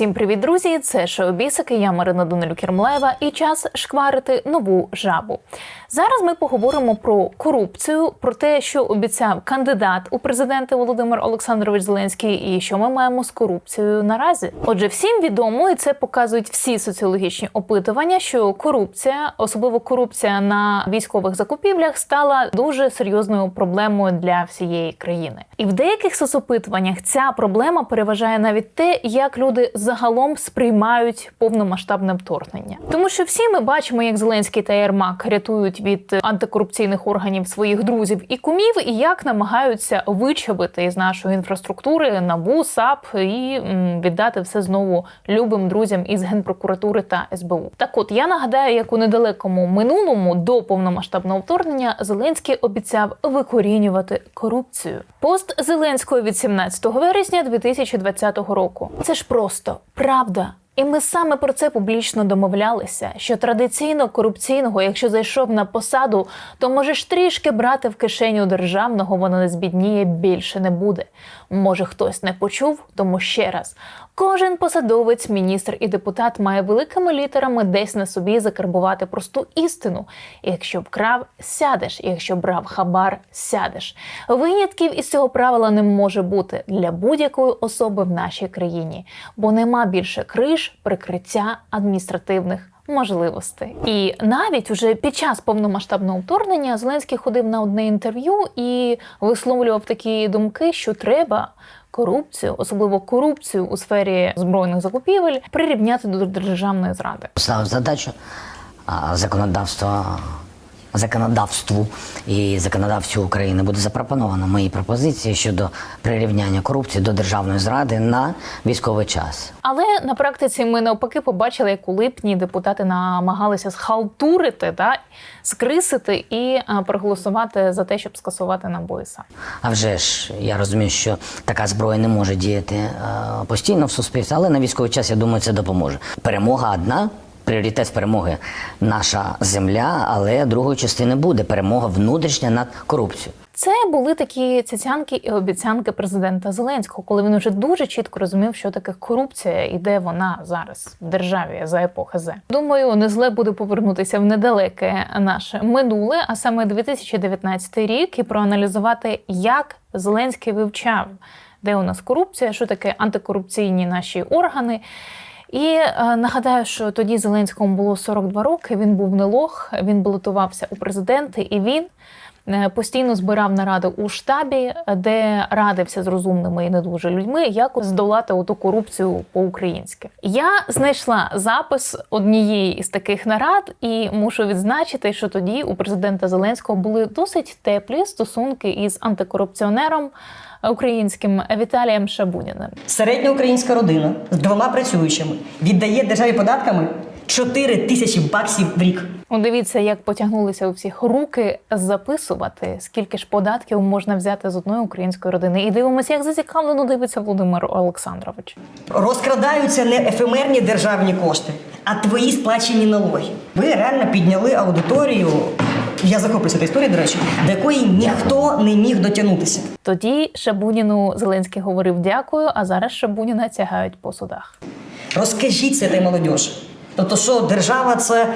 Всім привіт, друзі! Це шоубісики. Я Марина Дунелю Кірмлева і час шкварити нову жабу. Зараз ми поговоримо про корупцію, про те, що обіцяв кандидат у президенти Володимир Олександрович Зеленський, і що ми маємо з корупцією наразі. Отже, всім відомо, і це показують всі соціологічні опитування, що корупція, особливо корупція на військових закупівлях, стала дуже серйозною проблемою для всієї країни. І в деяких соцопитуваннях ця проблема переважає навіть те, як люди загалом сприймають повномасштабне вторгнення. Тому що всі ми бачимо, як Зеленський та Єрмак рятують від антикорупційних органів своїх друзів і кумів, і як намагаються вичавити із нашої інфраструктури НАБУ, САП і м, віддати все знову любим друзям із генпрокуратури та СБУ. Так, от я нагадаю, як у недалекому минулому до повномасштабного вторгнення Зеленський обіцяв викорінювати корупцію. Пост Зеленського від 17 вересня 2020 року. Це ж просто правда. І ми саме про це публічно домовлялися: що традиційно корупційного, якщо зайшов на посаду, то можеш трішки брати в кишеню державного, воно не збідніє більше не буде. Може, хтось не почув, тому ще раз. Кожен посадовець, міністр і депутат має великими літерами десь на собі закарбувати просту істину. Якщо вкрав, сядеш. Якщо брав хабар, сядеш. Винятків із цього правила не може бути для будь-якої особи в нашій країні, бо нема більше криш, прикриття адміністративних. Можливостей і навіть уже під час повномасштабного вторгнення Зеленський ходив на одне інтерв'ю і висловлював такі думки, що треба корупцію, особливо корупцію у сфері збройних закупівель, прирівняти до державної зради. Став задачу законодавства. Законодавству і законодавцю України буде запропоновано мої пропозиції щодо прирівняння корупції до державної зради на військовий час. Але на практиці ми навпаки побачили, як у липні депутати намагалися схалтурити, да, скрисити і проголосувати за те, щоб скасувати набої САП. А вже ж я розумію, що така зброя не може діяти е, постійно в суспільстві, але на військовий час я думаю, це допоможе. Перемога одна. Пріоритет перемоги наша земля, але другої частини буде перемога внутрішня над корупцією. Це були такі цяцянки і обіцянки президента Зеленського, коли він вже дуже чітко розумів, що таке корупція і де вона зараз в державі за епохи З. Думаю, не зле буде повернутися в недалеке наше минуле, а саме 2019 рік, і проаналізувати, як Зеленський вивчав, де у нас корупція, що таке антикорупційні наші органи. І е, нагадаю, що тоді Зеленському було 42 роки. Він був не лох, він балотувався у президенти, і він постійно збирав наради у штабі, де радився з розумними і не дуже людьми, як здолати оту корупцію по-українськи. Я знайшла запис однієї із таких нарад, і мушу відзначити, що тоді у президента Зеленського були досить теплі стосунки із антикорупціонером українським Віталієм Шабуніним. Середня українська родина з двома працюючими віддає державі податками 4 тисячі баксів в рік. Ну, дивіться, як потягнулися у всіх руки записувати, скільки ж податків можна взяти з одної української родини. І дивимося, як зацікавлено дивиться Володимир Олександрович. Розкрадаються не ефемерні державні кошти, а твої сплачені налоги. Ви реально підняли аудиторію. Я захоплююся цією історією, до речі, до якої ніхто не міг дотягнутися. Тоді Шабуніну Зеленський говорив дякую, а зараз Шабуніна тягають по судах. Розкажіть це та молодіж. Тобто, що держава це,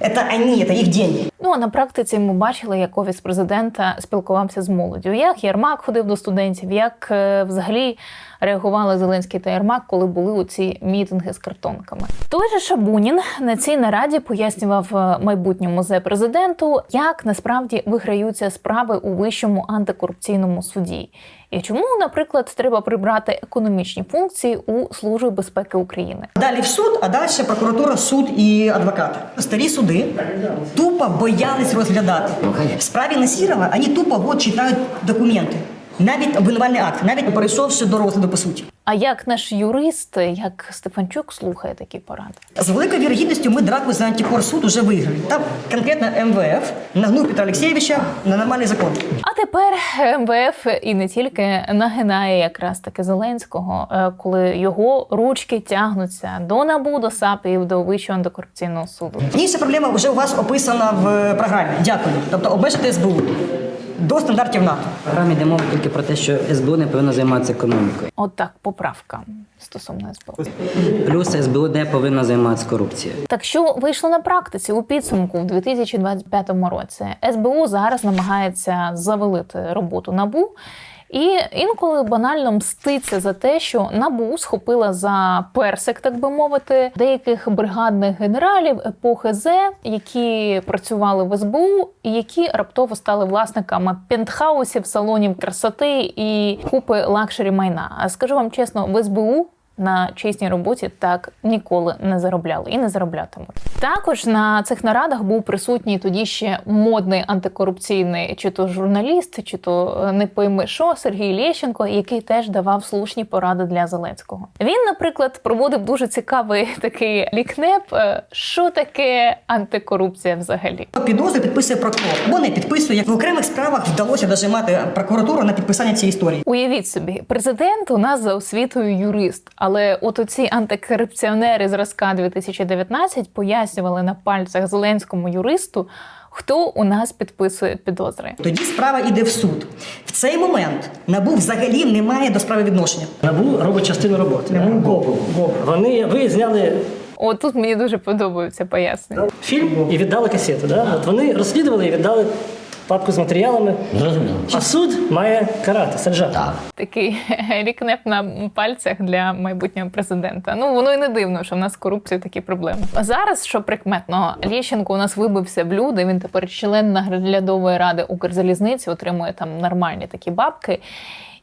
це вони, це їх деньги. Ну а на практиці ми бачили, як офіс президента спілкувався з молоддю. Як Єрмак ходив до студентів, як е, взагалі реагували Зеленський та Єрмак, коли були у ці мітинги з картонками. Той же Шабунін на цій нараді пояснював е, майбутньому зе президенту, як насправді виграються справи у вищому антикорупційному суді. І чому, наприклад, треба прибрати економічні функції у Службі безпеки України? Далі в суд, а далі прокуратура, суд і адвокати. Старі суди тупо боялись розглядати. В справі Насірова вони тупо от читають документи. Навіть обвинувальний акт, навіть не перейшовши до розгляду по суті. А як наш юрист, як Стефанчук, слухає такі поради? З великою вірогідністю ми драку за антикорсуд уже виграли. Там конкретно МВФ нагнув Петра Олексійовича на нормальний закон. А тепер МВФ і не тільки нагинає якраз таки Зеленського, е, коли його ручки тягнуться до НАБУ, до САП і до Вищого антикорупційного суду. Інша проблема вже у вас описана в програмі. Дякую. Тобто обмежити СБУ. До стандартів НАТО. В програмі йде мова тільки про те, що СБУ не повинно займатися економікою. От так, поправка стосовно СБУ. Плюс СБУ не повинна займатися корупцією. Так що вийшло на практиці у підсумку в 2025 році? СБУ зараз намагається завалити роботу набу. І інколи банально мститься за те, що набу схопила за персик, так би мовити, деяких бригадних генералів епохи З, які працювали в СБУ, і які раптово стали власниками пентхаусів, салонів красоти і купи лакшері майна. А скажу вам чесно, в СБУ на чесній роботі так ніколи не заробляли і не зароблятимуть. Також на цих нарадах був присутній тоді ще модний антикорупційний чи то журналіст, чи то е, не пойми що Сергій Лєщенко, який теж давав слушні поради для Зеленського. Він, наприклад, проводив дуже цікавий такий лікнеп. е, Що таке антикорупція взагалі? Підозри підписує прокурор. Або не підписує. В окремих справах вдалося дожимати прокуратуру на підписання цієї історії. Уявіть собі, президент у нас за освітою юрист, але от оці антикорупціонери зразка 2019 пояснювали на пальцях зеленському юристу, хто у нас підписує підозри. Тоді справа йде в суд. В цей момент НАБУ взагалі не має до справи відношення. Набу робить частину роботи. НАБУ ГОП. Вони ви зняли От тут мені дуже подобаються пояснення. фільм і віддали касету. Да? От вони розслідували і віддали папку з матеріалами. Зрозуміло. А суд має карати, саджати. Так. Такий рікнеп на пальцях для майбутнього президента. Ну воно і не дивно, що в нас корупція такі проблеми. А зараз, що прикметно, Лєщенко у нас вибився в люди. Він тепер член наглядової ради Укрзалізниці, отримує там нормальні такі бабки.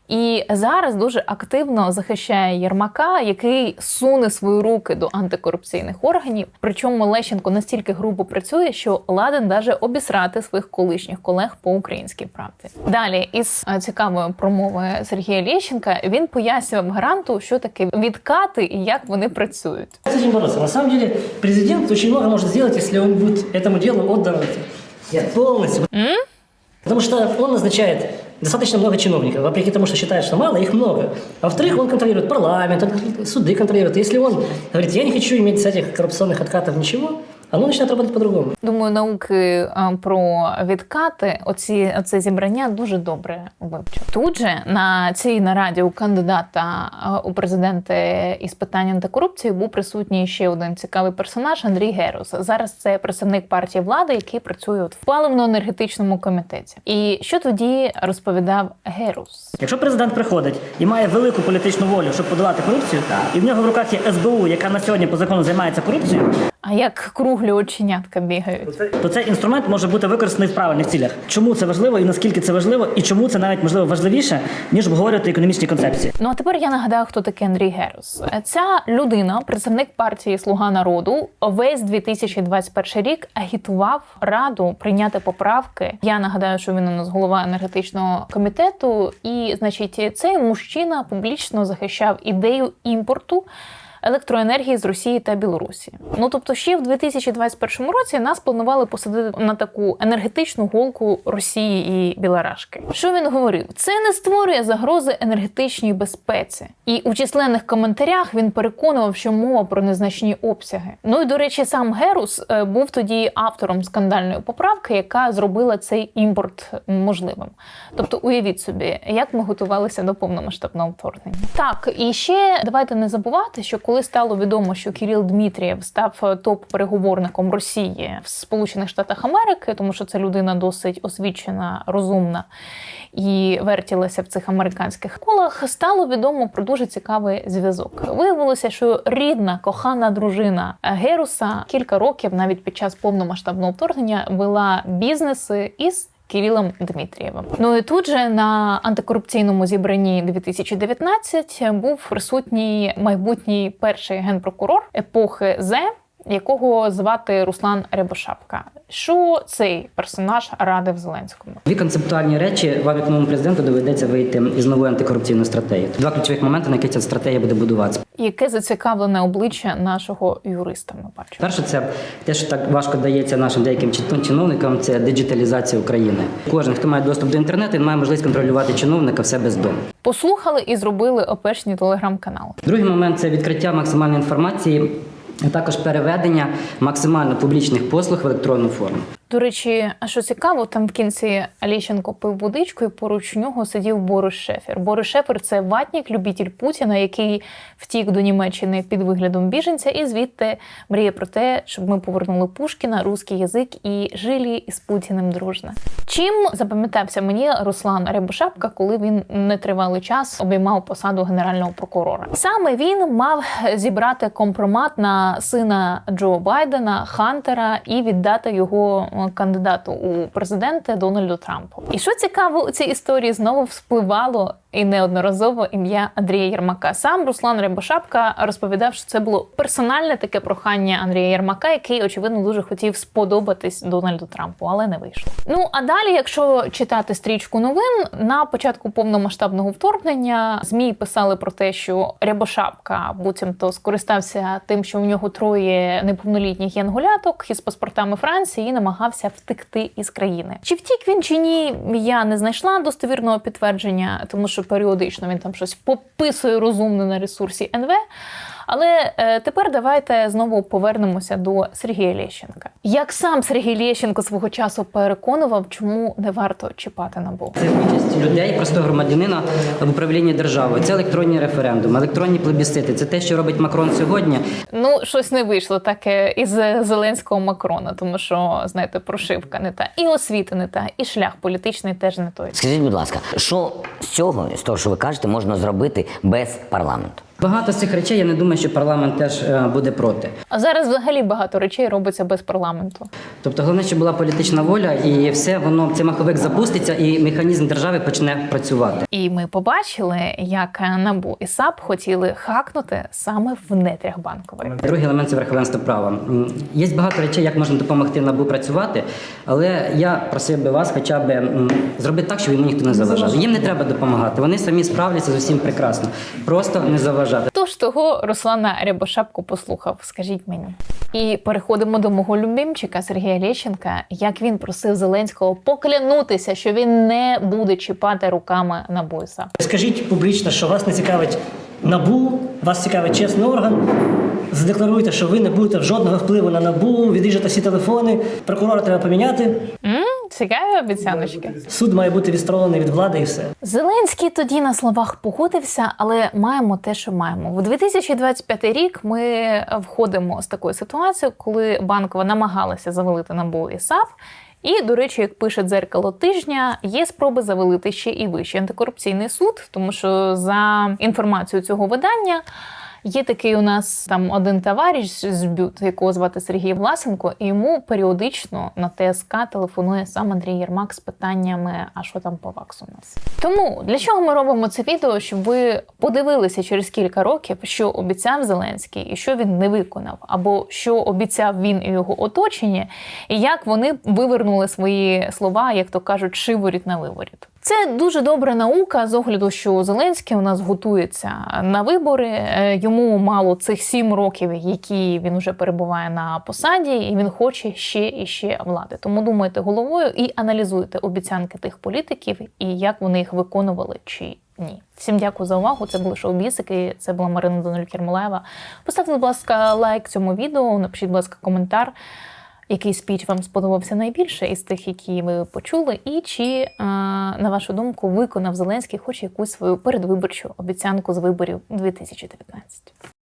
І зараз дуже активно захищає Єрмака, який суне свої руки до антикорупційних органів. Причому Лещенко настільки грубо працює, що ладен даже обісрати своїх колишніх колег по українській правді. Далі із е, цікавої промови Сергія Лещенка він пояснював гаранту, що таке відкати і як вони працюють. Этим бороться. На самом деле президент очень много может сделать, если он будет этому делу отдан полностью. Потому что он назначает достаточно много чиновников, вопреки тому, что считает, что мало, их много. А во-вторых, он контролирует парламент, он суды контролирует. Если он говорит, я не хочу иметь с этих коррупционных откатов ничего, оно начинает работать по-другому. Думаю, науки про відкати, оці оце зібрання дуже добре вивчив. Тут же на цій нараді у кандидата у президенти із питань антикорупції був присутній ще один цікавий персонаж Андрій Герус. Зараз це представник партії влади, який працює от в паливно-енергетичному комітеті. І що тоді розповідав Герус? Якщо президент приходить і має велику політичну волю, щоб подолати корупцію, і в нього в руках є СБУ, яка на сьогодні по закону займається корупцією, А як круглі оченятка бігають? то цей інструмент може бути використаний в правильних цілях. Чому це важливо і наскільки це важливо, і чому це навіть можливо важливіше, ніж обговорювати економічні концепції. Ну а тепер я нагадаю, хто такий Андрій Герус. Ця людина, представник партії Слуга народу, весь 2021 рік агітував раду прийняти поправки. Я нагадаю, що він у нас голова енергетичного комітету, і значить, цей мужчина публічно захищав ідею імпорту. Електроенергії з Росії та Білорусі. Ну тобто, ще в 2021 році нас планували посадити на таку енергетичну голку Росії і Білорашки. Що він говорив? Це не створює загрози енергетичній безпеці. І у численних коментарях він переконував, що мова про незначні обсяги. Ну і до речі, сам Герус е, був тоді автором скандальної поправки, яка зробила цей імпорт можливим. Тобто, уявіть собі, як ми готувалися до повномасштабного вторгнення. Так, і ще давайте не забувати, що коли стало відомо, що Кіріл Дмитрієв став топ-переговорником Росії в Сполучених Штатах Америки, тому що це людина досить освічена, розумна і вертілася в цих американських колах, стало відомо про дуже цікавий зв'язок. Виявилося, що рідна кохана дружина Геруса кілька років, навіть під час повномасштабного вторгнення, вела бізнеси із Кирилом Дмитрієвим. Ну і тут же на антикорупційному зібранні 2019 був присутній майбутній перший генпрокурор епохи З, якого звати Руслан Рябошапка. Що цей персонаж радив Зеленському? Дві концептуальні речі вам, як новому президенту, доведеться вийти із нової антикорупційної стратегії. Два ключових моменти, на яких ця стратегія буде будуватися. Яке зацікавлене обличчя нашого юриста? Ми бачимо. Перше, це те, що так важко дається нашим деяким чи- чиновникам, це диджиталізація України. Кожен, хто має доступ до інтернету, він має можливість контролювати чиновника в себе з дому. Послухали і зробили опешні телеграм-канали. Другий момент це відкриття максимальної інформації, а також переведення максимально публічних послуг в електронну форму. До речі, а що цікаво, там в кінці Аліщенко пив водичку, і поруч нього сидів Борис Шефер. Борис Шефер це ватнік, любитель Путіна, який втік до Німеччини під виглядом біженця, і звідти мріє про те, щоб ми повернули Пушкіна, русський язик і жили із Путіним дружно. Чим запам'ятався мені Руслан Рябошапка, коли він нетривалий час обіймав посаду генерального прокурора? Саме він мав зібрати компромат на сина Джо Байдена Хантера і віддати його е, кандидату у президенти Дональду Трампу. І що цікаво у цій історії знову вспливало і неодноразово ім'я Андрія Єрмака. Сам Руслан Рябошапка розповідав, що це було персональне таке прохання Андрія Єрмака, який очевидно дуже хотів сподобатись Дональду Трампу, але не вийшло. Ну а далі, якщо читати стрічку новин, на початку повномасштабного вторгнення змі писали про те, що Рябошапка буцімто скористався тим, що у нього троє неповнолітніх янголяток із паспортами Франції, і намагався втекти із країни. Чи втік він чи ні, я не знайшла достовірного підтвердження, тому що періодично він там щось пописує розумне на ресурсі НВ. Але е, тепер давайте знову повернемося до Сергія Лещенка. Як сам Сергій Лещенко свого часу переконував, чому не варто чіпати набу? Це участь людей, простого громадянина в управлінні державою. Це електронні референдуми, електронні плебісцити. Це те, що робить Макрон сьогодні. Ну, щось не вийшло таке із Зеленського Макрона, тому що знаєте, прошивка не та, і освіта не та, і шлях політичний теж не той. Скажіть, будь ласка, що з цього, з того, що ви кажете, можна зробити без парламенту? Багато з цих речей я не думаю, що парламент теж е, буде проти. А зараз взагалі багато речей робиться без парламенту. Тобто, головне, щоб була політична воля, і все воно цей маховик запуститься, і механізм держави почне працювати. І ми побачили, як НАБУ і САП хотіли хакнути саме в нетрях банкової. Другий елемент це верховенство права. Є багато речей, як можна допомогти набу працювати, але я просив би вас хоча б зробити так, щоб йому ніхто не заважав. Їм не треба допомагати. Вони самі справляться з усім прекрасно. Просто не заважати. Хто ж того Руслана Рябошапку послухав? Скажіть мені. І переходимо до мого любимчика Сергія Лещенка. Як він просив Зеленського поклянутися, що він не буде чіпати руками на бойса. Скажіть публічно, що вас не цікавить НАБУ, вас цікавить чесний орган. Задекларуйте, що ви не будете жодного впливу на НАБУ, відріжете всі телефони, прокурора треба поміняти, М? Цікаві обіцяночки. суд має бути відсторонений від влади і все. Зеленський тоді на словах погодився, але маємо те, що маємо. В 2025 рік ми входимо з такою ситуацією, коли банкова намагалася завалити НАБУ і САП. І, до речі, як пише дзеркало тижня, є спроби завалити ще і вищий антикорупційний суд, тому що за інформацією цього видання. Є такий у нас там один товариш з БЮТ, якого звати Сергій Власенко, і йому періодично на ТСК телефонує сам Андрій Єрмак з питаннями: а що там по ваксу у нас? Тому для чого ми робимо це відео? Щоб ви подивилися через кілька років, що обіцяв Зеленський і що він не виконав, або що обіцяв він і його оточення, і як вони вивернули свої слова, як то кажуть, шиворіт на виворіт. Це дуже добра наука з огляду, що Зеленський у нас готується на вибори. Е, Йому мало цих сім років, які він вже перебуває на посаді, і він хоче ще і ще влади. Тому думайте головою і аналізуйте обіцянки тих політиків і як вони їх виконували чи ні. Всім дякую за увагу. Це були шоу Бісики. Це була Марина Донель Кермолаєва. Поставте, будь ласка, лайк цьому відео, напишіть, будь ласка, коментар який спіч вам сподобався найбільше із тих, які ви почули, і чи, на вашу думку, виконав Зеленський хоч якусь свою передвиборчу обіцянку з виборів 2019?